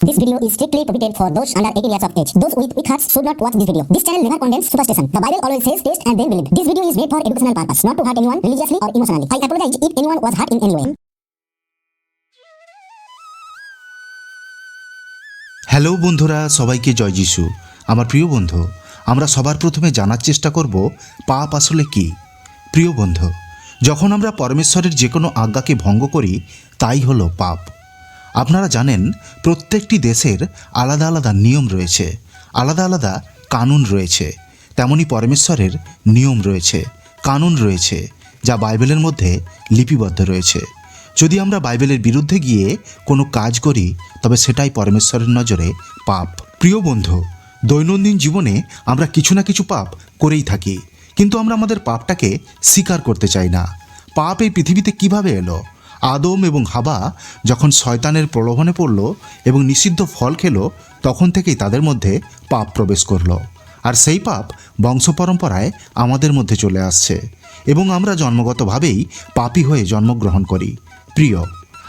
This video is strictly prohibited for those under 18 years of age. Those with weak hearts should not watch this video. This channel never condemns superstition. The Bible always says taste and then believe. This video is made for educational purpose, not to hurt anyone religiously or emotionally. I apologize if anyone was hurt in any way. Hello বন্ধুরা সবাইকে জয় যিশু আমার প্রিয় বন্ধু আমরা সবার প্রথমে জানার চেষ্টা করব পাপ আসলে কি প্রিয় বন্ধু যখন আমরা পরমেশ্বরের যে কোনো আজ্ঞাকে ভঙ্গ করি তাই হলো পাপ আপনারা জানেন, প্রত্যেকটি দেশের আলাদা আলাদা নিয়ম রয়েছে। আলাদা আলাদা কানুন রয়েছে। তেমনি পরমেশ্বরের নিয়ম রয়েছে, কানুন রয়েছে, যা বাইবেলের মধ্যে লিপিবদ্ধ রয়েছে। যদি আমরা বাইবেলের বিরুদ্ধে গিয়ে কোনো কাজ করি, তবে সেটাই পরমেশ্বরের নজরে পাপ। প্রিয় বন্ধু, দৈনন্দিন জীবনে আমরা কিছু না কিছু পাপ করেই থাকি, কিন্তু আমরা আমাদের পাপটাকে স্বীকার করতে চাই না। পাপ এই পৃথিবীতে কীভাবে এলো? আদম এবং হাবা যখন শয়তানের প্রলোভনে পড়ল এবং নিষিদ্ধ ফল খেলো, তখন থেকেই তাদের মধ্যে পাপ প্রবেশ করল। আর সেই পাপ বংশ পরম্পরায় আমাদের মধ্যে চলে আসছে এবং আমরা জন্মগতভাবেই পাপী হয়ে জন্মগ্রহণ করি। প্রিয়,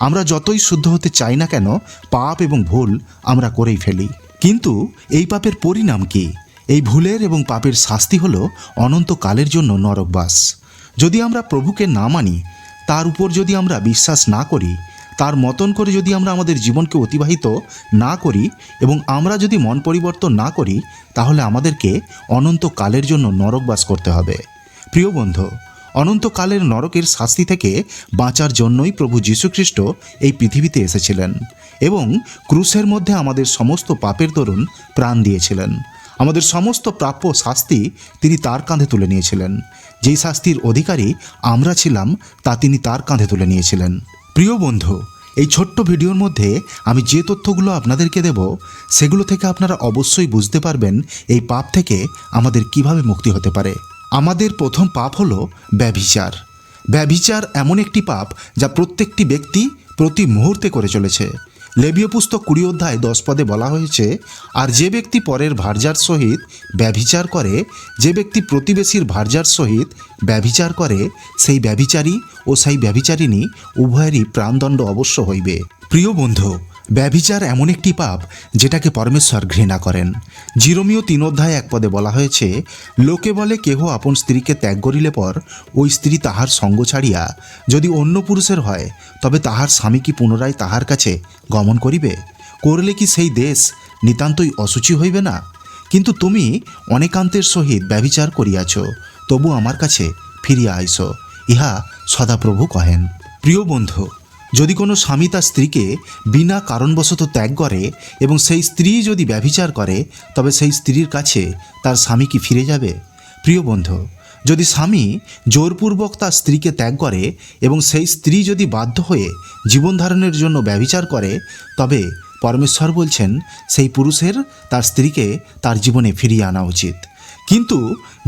আমরা যতই শুদ্ধ হতে চাই না কেন, পাপ এবং ভুল আমরা করেই ফেলি। কিন্তু এই পাপের পরিণাম কি? এই ভুলের এবং পাপের শাস্তি হলো অনন্তকালের জন্য নরকবাস। যদি আমরা প্রভুকে না মানি তার উপর যদি আমরা বিশ্বাস না করি, তার মতন করে যদি আমরা আমাদের জীবনকে অতিবাহিত না করি এবং আমরা যদি মন পরিবর্তন না করি, তাহলে আমাদেরকে অনন্তকালের জন্য নরকবাস করতে হবে। প্রিয় বন্ধু, অনন্তকালের নরকের শাস্তি থেকে বাঁচার জন্যই প্রভু যীশুখ্রিস্ট এই পৃথিবীতে এসেছিলেন এবং ক্রুশের মধ্যে আমাদের সমস্ত পাপের দরুন প্রাণ দিয়েছিলেন। আমাদের সমস্ত প্রাপ্য শাস্তি তিনি তার কাঁধে তুলে নিয়েছিলেন। যেই শাস্তির অধিকারী আমরা ছিলাম, তা তিনি তার কাঁধে তুলে নিয়েছিলেন। প্রিয় বন্ধু, এই ছোট্ট ভিডিওর মধ্যে আমি যে তথ্যগুলো আপনাদেরকে দেব, সেগুলো থেকে আপনারা অবশ্যই বুঝতে পারবেন এই পাপ থেকে আমাদের কীভাবে মুক্তি হতে পারে। আমাদের প্রথম পাপ হলো ব্যভিচার। ব্যভিচার এমন একটি পাপ যা প্রত্যেকটি ব্যক্তি প্রতি মুহূর্তে করে চলেছে। লেবীয় পুস্তক কুড়ি অধ্যায় দশ পদে বলা হয়েছে, আর যে ব্যক্তি পরের ভার্যার সহিত ব্যভিচার করে, যে ব্যক্তি প্রতিবেশীর ভার্যার সহিত ব্যভিচার করে, সেই ব্যভিচারী ও সেই ব্যভিচারিণী উভয়েরই প্রাণদণ্ড অবশ্য হইবে। প্রিয় বন্ধু ব্যভিচার এমন একটি পাপ যেটাকে পরমেশ্বর ঘৃণা করেন। জিরোমীয় তিন অধ্যায় এক পদে বলা হয়েছে, লোকে বলে কেহ আপন স্ত্রীকে ত্যাগ করিলে পর ওই স্ত্রী তাহার সঙ্গ ছাড়িয়া যদি অন্য পুরুষের হয়, তবে তাহার স্বামী কি পুনরায় তাহার কাছে গমন করিবে? করলে কি সেই দেশ নিতান্তই অসুচি হইবে না? কিন্তু তুমি অনেকান্তের সহিত ব্যভিচার করিয়াছ, তবু আমার কাছে ফিরিয়া আইস ইহা সদাপ্রভু কহেন। প্রিয় বন্ধু যদি কোনো স্বামী তার স্ত্রীকে বিনা কারণবশত ত্যাগ করে এবং সেই স্ত্রী যদি ব্যভিচার করে, তবে সেই স্ত্রীর কাছে তার স্বামী কি ফিরে যাবে? প্রিয় বন্ধু, যদি স্বামী জোরপূর্বক তার স্ত্রীকে ত্যাগ করে এবং সেই স্ত্রী যদি বাধ্য হয়ে জীবন ধারণের জন্য ব্যভিচার করে, তবে পরমেশ্বর বলছেন, সেই পুরুষের তার স্ত্রীকে তার জীবনে ফিরিয়ে আনা উচিত। কিন্তু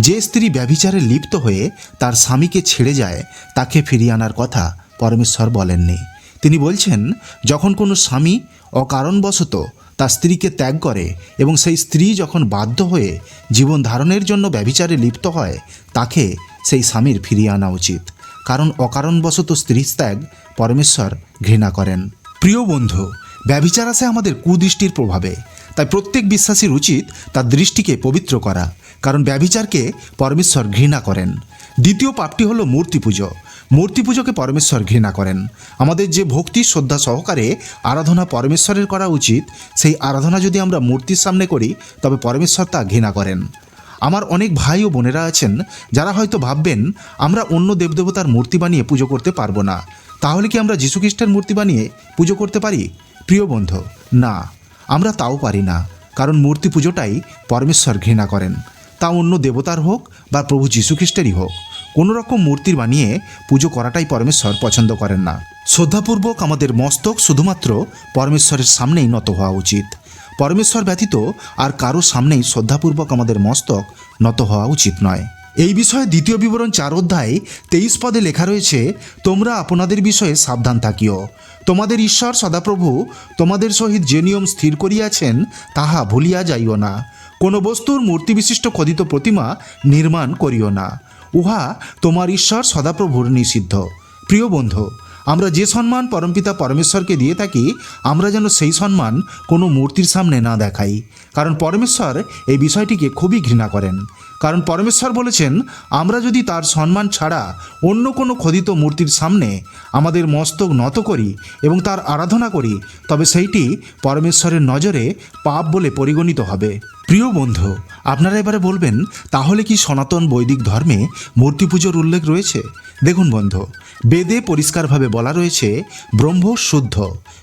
যে স্ত্রী ব্যভিচারে লিপ্ত হয়ে তার স্বামীকে ছেড়ে যায়, তাকে ফিরিয়ে আনার কথা পরমেশ্বর বলেননি। তিনি বলছেন, যখন কোনো স্বামী অকারণবশত তার স্ত্রীকে ত্যাগ করে এবং সেই স্ত্রী যখন বাধ্য হয়ে জীবন ধারণের জন্য ব্যভিচারে লিপ্ত হয়, তাকে সেই স্বামীর ফিরিয়ে আনা উচিত। কারণ অকারণবশত স্ত্রী ত্যাগ পরমেশ্বর ঘৃণা করেন। প্রিয় বন্ধু, ব্যভিচার আসে আমাদের কুদৃষ্টির প্রভাবে। তাই প্রত্যেক বিশ্বাসীর উচিত তার দৃষ্টিকে পবিত্র করা। কারণ ব্যভিচারকে পরমেশ্বর ঘৃণা করেন। দ্বিতীয় পাপটি হলো মূর্তি পুজো। মূর্তি পুজোকে পরমেশ্বর ঘৃণা করেন। আমাদের যে ভক্তি, শ্রদ্ধা সহকারে আরাধনা পরমেশ্বরের করা উচিত, সেই আরাধনা যদি আমরা মূর্তির সামনে করি, তবে পরমেশ্বর তা ঘৃণা করেন। আমার অনেক ভাই ও বোনেরা আছেন, যারা হয়তো ভাববেন, আমরা অন্য দেবদেবতার মূর্তি বানিয়ে পুজো করতে পারব না। তাহলে কি আমরা যীশুখ্রিস্টের মূর্তি বানিয়ে পুজো করতে পারি? প্রিয় বন্ধু, না। আমরা তাও পারি না, কারণ মূর্তি পুজোটাই পরমেশ্বর ঘৃণা করেন। তা অন্য দেবতার হোক বা প্রভু যীশুখ্রিস্টেরই হোক। কোনো রকম মূর্তির বানিয়ে পুজো করাটাই পরমেশ্বর পছন্দ করেন না। শ্রদ্ধাপূর্বক আমাদের মস্তক শুধুমাত্র পরমেশ্বরের সামনেই নত হওয়া উচিত। পরমেশ্বর ব্যতীত আর কারও সামনেই শ্রদ্ধাপূর্বক আমাদের মস্তক নত হওয়া উচিত নয়। এই বিষয়ে দ্বিতীয় বিবরণ চার অধ্যায় তেইশ পদে লেখা রয়েছে, তোমরা আপনাদের বিষয়ে সাবধান থাকিও। তোমাদের ঈশ্বর সদাপ্রভু তোমাদের সহিত যে নিয়ম স্থির করিয়াছেন, তাহা ভুলিয়া যাইও না। কোনো বস্তুর মূর্তি বিশিষ্ট খোদিত প্রতিমা নির্মাণ করিও না। উহা তোমার ঈশ্বর সদাপ্রভুর নিষিদ্ধ। প্রিয় বন্ধু, আমরা যে সম্মান পরমপিতা পরমেশ্বরকে দিয়ে থাকি, আমরা যেন সেই সম্মান কোনো মূর্তির সামনে না দেখাই। কারণ পরমেশ্বর এই বিষয়টিকে খুবই ঘৃণা করেন। কারণ পরমেশ্বর বলেছেন, আমরা যদি তার সম্মান ছাড়া অন্য কোনো খোদিত মূর্তির সামনে আমাদের মস্তক নত করি এবং তার আরাধনা করি, তবে সেইটি পরমেশ্বরের নজরে পাপ বলে পরিগণিত হবে। প্রিয় বন্ধু, আপনারা এবারে বলবেন, তাহলে কি সনাতন বৈদিক ধর্মে মূর্তি পুজোর উল্লেখ রয়েছে? দেখুন বন্ধু, বেদে পরিষ্কারভাবে বলা রয়েছে, ব্রহ্ম শুদ্ধ,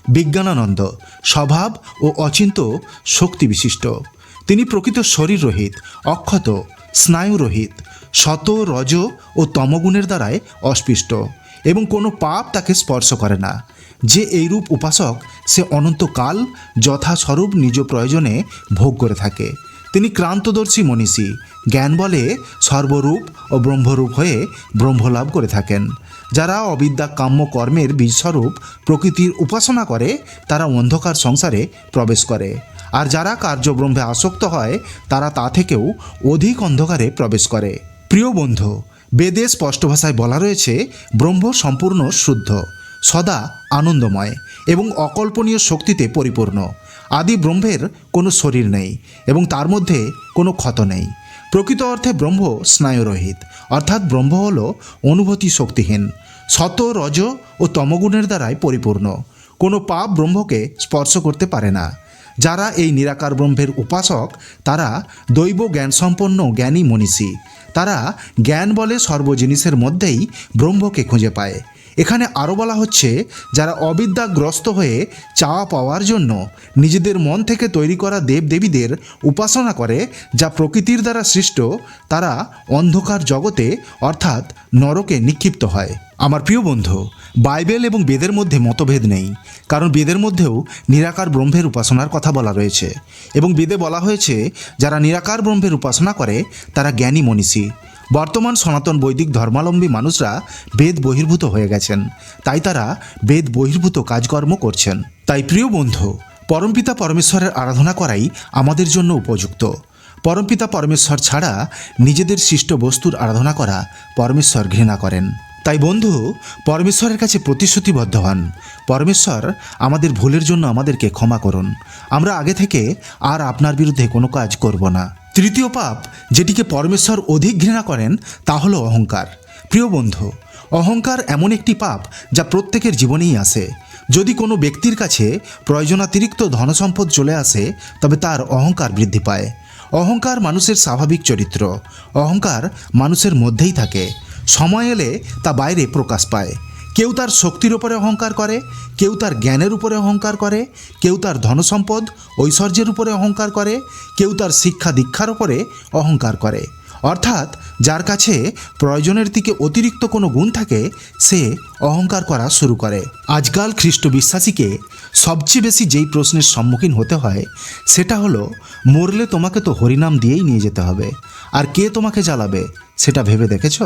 বিজ্ঞানানন্দ, স্বভাব ও অচিন্ত শক্তি বিশিষ্ট। তিনি প্রকৃত শরীর রহিত, অক্ষত স্নায়ু রহিত শত রজ ও তমগুণের দ্বারায় অস্পৃষ্ট এবং কোনো পাপ তাকে স্পর্শ করে না। যে এইরূপ উপাসক সে অনন্তকাল যথাস্বরূপ নিজ প্রয়োজনে ভোগ করে থাকে। তিনি ক্রান্তদর্শী মনীষী, জ্ঞান বলে সর্বরূপ ও ব্রহ্মরূপ হয়ে ব্রহ্মলাভ করে থাকেন। যারা অবিদ্যা কাম্য কর্মের বীজস্বরূপ প্রকৃতির উপাসনা করে, তারা অন্ধকার সংসারে প্রবেশ করে। আর যারা কার্যব্রহ্মে আসক্ত হয়, তারা তা থেকেও অধিক অন্ধকারে প্রবেশ করে। প্রিয় বন্ধু, বেদে স্পষ্ট ভাষায় বলা রয়েছে, ব্রহ্ম সম্পূর্ণ শুদ্ধ, সদা আনন্দময় এবং অকল্পনীয় শক্তিতে পরিপূর্ণ। আদি ব্রহ্মের কোনো শরীর নেই এবং তার মধ্যে কোনো ক্ষত নেই। প্রকৃত অর্থে ব্রহ্ম স্নায়ুরহিত, অর্থাৎ ব্রহ্ম হল অনুভূতি শক্তিহীন শত রজ ও তমগুণের দ্বারাই পরিপূর্ণ। কোনো পাপ ব্রহ্মকে স্পর্শ করতে পারে না। যারা এই নিরাকার ব্রহ্মের উপাসক, তারা দৈব জ্ঞানসম্পন্ন জ্ঞানী মনীষী। তারা জ্ঞান বলে সর্ব জিনিসের মধ্যেই ব্রহ্মকে খুঁজে পায়। এখানে আরও বলা হচ্ছে, যারা অবিদ্যাগ্রস্ত হয়ে চাওয়া পাওয়ার জন্য নিজেদের মন থেকে তৈরি করা দেবদেবীদের উপাসনা করে, যা প্রকৃতির দ্বারা সৃষ্ট, তারা অন্ধকার জগতে অর্থাৎ নরকে নিক্ষিপ্ত হয়। আমার প্রিয় বন্ধু, বাইবেল এবং বেদের মধ্যে মতভেদ নেই, কারণ বেদের মধ্যেও নিরাকার ব্রহ্মের উপাসনার কথা বলা রয়েছে। এবং বেদে বলা হয়েছে, যারা নিরাকার ব্রহ্মের উপাসনা করে, তারা জ্ঞানী মনীষী। বর্তমান সনাতন বৈদিক ধর্মালম্বী মানুষরা বেদ বহির্ভূত হয়ে গেছেন। তাই তারা বেদ বহির্ভূত কাজকর্ম করছেন। তাই প্রিয় বন্ধু পরমপিতা পরমেশ্বরের আরাধনা করাই আমাদের জন্য উপযুক্ত। পরমপিতা পরমেশ্বর ছাড়া নিজেদের সৃষ্ট বস্তুর আরাধনা করা পরমেশ্বর ঘৃণা করেন। তাই বন্ধু, পরমেশ্বরের কাছে প্রতিশ্রুতিবদ্ধ হন। পরমেশ্বর আমাদের ভুলের জন্য আমাদেরকে ক্ষমা করুন। আমরা আগে থেকে আর আপনার বিরুদ্ধে কোনো কাজ করব না। তৃতীয় পাপ, যেটিকে পরমেশ্বর অধিক ঘৃণা করেন, তা হলো অহংকার। প্রিয় বন্ধু, অহংকার এমন একটি পাপ যা প্রত্যেকের জীবনেই আসে। যদি কোনো ব্যক্তির কাছে প্রয়োজনাতিরিক্ত ধনসম্পদ চলে আসে, তবে তার অহংকার বৃদ্ধি পায়। অহংকার মানুষের স্বাভাবিক চরিত্র। অহংকার মানুষের মধ্যেই থাকে। সময় এলে তা বাইরে প্রকাশ পায়। কেউ তার শক্তির উপরে অহংকার করে, কেউ তার জ্ঞানের উপরে অহংকার করে, কেউ তার ধনসম্পদ, ঐশ্বর্যের উপরে অহংকার করে, কেউ তার শিক্ষা দীক্ষার উপরে অহংকার করে। অর্থাৎ যার কাছে প্রয়োজনের দিকে অতিরিক্ত কোনো গুণ থাকে, সে অহংকার করা শুরু করে। আজকাল খ্রিস্ট বিশ্বাসীকে সবচেয়ে বেশি যেই প্রশ্নের সম্মুখীন হতে হয়, সেটা হলো, মরলে তোমাকে তো হরিনাম দিয়েই নিয়ে যেতে হবে। আর কে তোমাকে জ্বালাবে, সেটা ভেবে দেখেছ?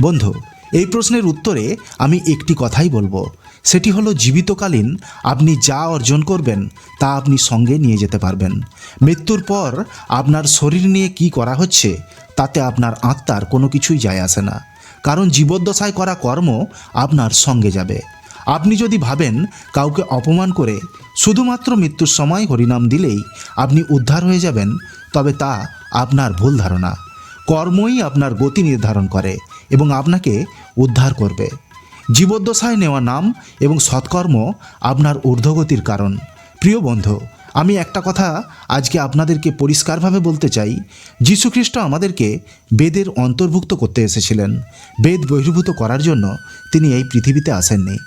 বন্ধু, এই প্রশ্নের উত্তরে আমি একটি কথাই বলব। সেটি হলো, জীবিতকালীন আপনি যা অর্জন করবেন, তা আপনি সঙ্গে নিয়ে যেতে পারবেন। মৃত্যুর পর আপনার শরীর নিয়ে কি করা হচ্ছে, তাতে আপনার আত্মার কোনো কিছুই যায় আসে না। কারণ জীবদ্দশায় করা কর্ম আপনার সঙ্গে যাবে। আপনি যদি ভাবেন কাউকে অপমান করে শুধুমাত্র মৃত্যুর সময় হরিনাম দিলেই আপনি উদ্ধার হয়ে যাবেন, তবে তা আপনার ভুল ধারণা। কর্মই আপনার গতি নির্ধারণ করে। এবং আপনাকে উদ্ধার করবে। জীবদ্দশায় নেওয়া নাম এবং সৎকর্ম আপনার ঊর্ধ্বগতির কারণ। প্রিয় বন্ধু, আমি একটা কথা আজকে আপনাদেরকে পরিষ্কারভাবে বলতে চাই। যীশুখ্রিস্ট আমাদেরকে বেদের অন্তর্ভুক্ত করতে এসেছিলেন। বেদ বহির্ভূত করার জন্য তিনি এই পৃথিবীতে আসেননি।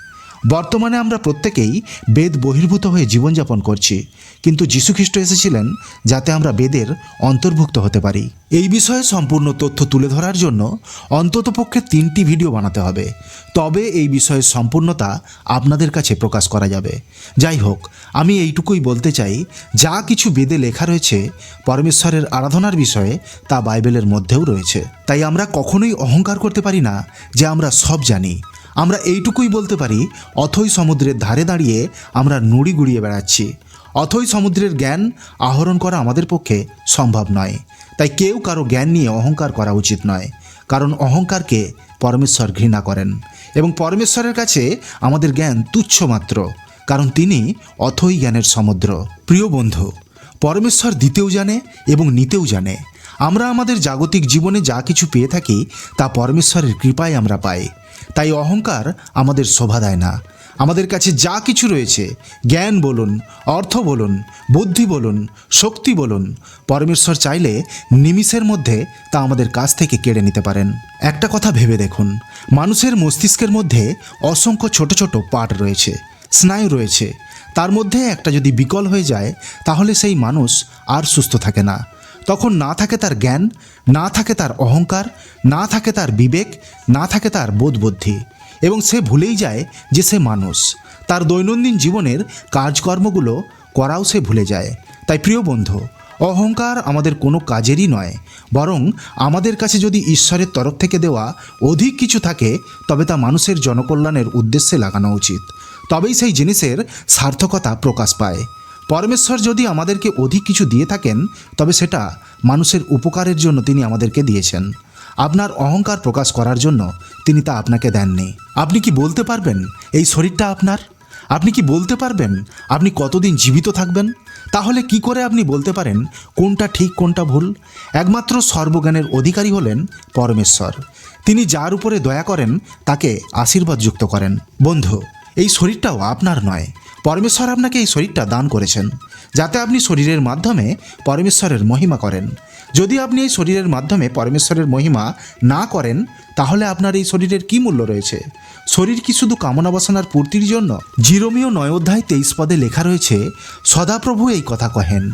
বর্তমানে আমরা প্রত্যেকেই বেদ বহির্ভূত হয়ে জীবনযাপন করছি। কিন্তু যীশুখ্রিস্ট এসেছিলেন যাতে আমরা বেদের অন্তর্ভুক্ত হতে পারি। এই বিষয়ে সম্পূর্ণ তথ্য তুলে ধরার জন্য অন্ততপক্ষে তিনটি ভিডিও বানাতে হবে। তবে এই বিষয়ের সম্পূর্ণতা আপনাদের কাছে প্রকাশ করা যাবে। যাই হোক, আমি এইটুকুই বলতে চাই, যা কিছু বেদে লেখা রয়েছে পরমেশ্বরের আরাধনার বিষয়ে তা বাইবেলের মধ্যেও রয়েছে। তাই আমরা কখনোই অহংকার করতে পারি না যে আমরা সব জানি। আমরা এইটুকুই বলতে পারি, অথই সমুদ্রের ধারে দাঁড়িয়ে আমরা নুড়ি গুড়িয়ে বেড়াচ্ছি। অথই সমুদ্রের জ্ঞান আহরণ করা আমাদের পক্ষে সম্ভব নয়। তাই কেউ কারও জ্ঞান নিয়ে অহংকার করা উচিত নয়, কারণ অহংকারকে পরমেশ্বর ঘৃণা করেন। এবং পরমেশ্বরের কাছে আমাদের জ্ঞান তুচ্ছ মাত্র, কারণ তিনি অথই জ্ঞানের সমুদ্র। প্রিয় বন্ধু, পরমেশ্বর দিতেও জানে এবং নিতেও জানে। আমরা আমাদের জাগতিক জীবনে যা কিছু পেয়ে থাকি, তা পরমেশ্বরের কৃপায় আমরা পাই। তাই অহংকার আমাদের শোভা দেয় না। আমাদের কাছে যা কিছু রয়েছে, জ্ঞান বলুন, অর্থ বলুন, বুদ্ধি বলুন, শক্তি বলুন, পরমেশ্বর চাইলে নিমিষের মধ্যে তা আমাদের কাছ থেকে কেড়ে নিতে পারেন। একটা কথা ভেবে দেখুন, মানুষের মস্তিষ্কের মধ্যে অসংখ্য ছোট ছোট পাট রয়েছে, স্নায়ু রয়েছে। তার মধ্যে একটা যদি বিকল হয়ে যায়, তাহলে সেই মানুষ আর সুস্থ থাকে না। তখন না থাকে তার জ্ঞান, না থাকে তার অহংকার, না থাকে তার বিবেক, না থাকে তার বোধ বুদ্ধি এবং সে ভুলেই যায় যে সে মানুষ। তার দৈনন্দিন জীবনের কাজকর্মগুলো করাও সে ভুলে যায়। তাই প্রিয় বন্ধু, অহংকার আমাদের কোনো কাজেরই নয়। বরং আমাদের কাছে যদি ঈশ্বরের তরফ থেকে দেওয়া অধিক কিছু থাকে, তবে তা মানুষের জনকল্যাণের উদ্দেশ্যে লাগানো উচিত। তবেই সেই জিনিসের সার্থকতা প্রকাশ পায়। পরমেশ্বর যদি আমাদেরকে অধিক কিছু দিয়ে থাকেন, তবে সেটা মানুষের উপকারের জন্য তিনি আমাদেরকে দিয়েছেন। আপনার অহংকার প্রকাশ করার জন্য তিনি তা আপনাকে দেননি। আপনি কি বলতে পারবেন, এই শরীরটা আপনার? আপনি কি বলতে পারবেন, আপনি কতদিন জীবিত থাকবেন? তাহলে কি করে আপনি বলতে পারেন, কোনটা ঠিক, কোনটা ভুল? একমাত্র সর্বজ্ঞানের অধিকারী হলেন পরমেশ্বর। তিনি যার উপরে দয়া করেন, তাকে আশীর্বাদ যুক্ত করেন। বন্ধু, এই শরীরটাও আপনার নয়। পরমেশ্বর আপনাকে এই শরীরটা দান করেছেন, যাতে আপনি শরীরের মাধ্যমে পরমেশ্বরের মহিমা করেন। যদি আপনি এই শরীরের মাধ্যমে পরমেশ্বরের মহিমা না করেন, তাহলে আপনার এই শরীরের কি মূল্য রয়েছে? শরীর কি শুধু কামনা বাসনার পূর্তির জন্য? জিরোমীয় নয় অধ্যায় তেইশ পদে লেখা রয়েছে, সদাপ্রভু এই কথা কহেন,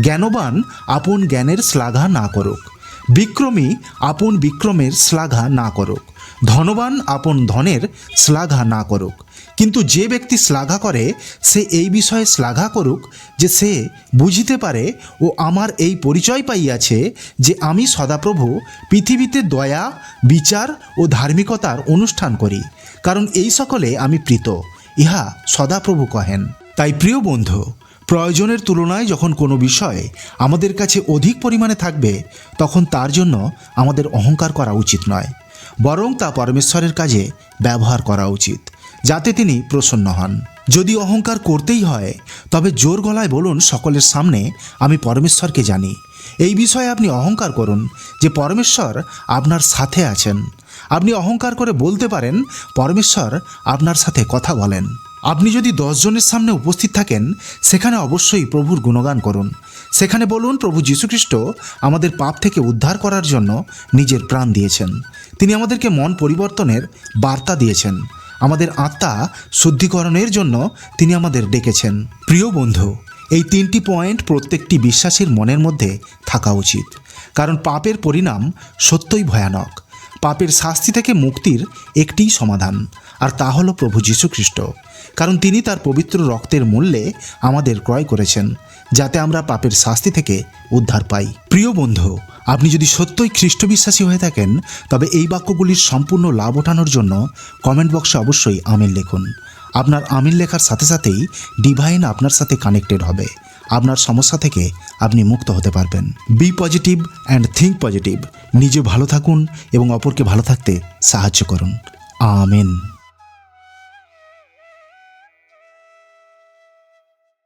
জ্ঞানবান আপন জ্ঞানের শ্লাঘা না করুক। বিক্রমী আপন বিক্রমের শ্লাঘা না করুক। ধনবান আপন ধনের শ্লাঘা না করুক। কিন্তু যে ব্যক্তি শ্লাঘা করে, সে এই বিষয়ে শ্লাঘা করুক যে সে বুঝিতে পারে ও আমার এই পরিচয় পাইয়াছে যে আমি সদাপ্রভু পৃথিবীতে দয়া, বিচার ও ধার্মিকতার অনুষ্ঠান করি, কারণ এই সকলে আমি প্রীত, ইহা সদাপ্রভু কহেন। তাই প্রিয় বন্ধু, প্রয়োজনের তুলনায় যখন কোনো বিষয় আমাদের কাছে অধিক পরিমাণে থাকবে, তখন তার জন্য আমাদের অহংকার করা উচিত নয়, বরং তা পরমেশ্বরের কাজে ব্যবহার করা উচিত। যাতে তিনি প্রসন্ন হন। যদি অহংকার করতেই হয়, তবে জোর গলায় বলুন সকলের সামনে, আমি পরমেশ্বরকে জানি। এই বিষয়ে আপনি অহংকার করুন যে পরমেশ্বর আপনার সাথে আছেন। আপনি অহংকার করে বলতে পারেন, পরমেশ্বর আপনার সাথে কথা বলেন। আপনি যদি দশজনের সামনে উপস্থিত থাকেন, সেখানে অবশ্যই প্রভুর গুণগান করুন। সেখানে বলুন, প্রভু যীশুখ্রিস্ট আমাদের পাপ থেকে উদ্ধার করার জন্য নিজের প্রাণ দিয়েছেন। তিনি আমাদেরকে মন পরিবর্তনের বার্তা দিয়েছেন। আমাদের আত্মা শুদ্ধিকরণের জন্য তিনি আমাদের ডেকেছেন। প্রিয় বন্ধু, এই তিনটি পয়েন্ট প্রত্যেকটি বিশ্বাসীর মনের মধ্যে থাকা উচিত। কারণ পাপের পরিণাম সত্যই ভয়ানক। পাপের শাস্তি থেকে মুক্তির একটিই সমাধান, আর তা হলো প্রভু যীশুখ্রিস্ট। কারণ তিনি তার পবিত্র রক্তের মূল্যে আমাদের ক্রয় করেছেন। যাতে আমরা পাপের শাস্তি থেকে উদ্ধার পাই। প্রিয় বন্ধু, আপনি যদি সত্যই খ্রিস্ট বিশ্বাসী হয়ে থাকেন, তবে এই বাক্যগুলির সম্পূর্ণ লাভ ওঠানোর জন্য কমেন্ট বক্সে অবশ্যই আমিন লিখুন। আপনার আমিন লেখার সাথে সাথেই ডিভাইন আপনার সাথে কানেক্টেড হবে। আপনার সমস্যা থেকে আপনি মুক্ত হতে পারবেন। Be positive and think positive. নিজে ভালো থাকুন এবং অপরকে ভালো থাকতে সাহায্য করুন। আমেন।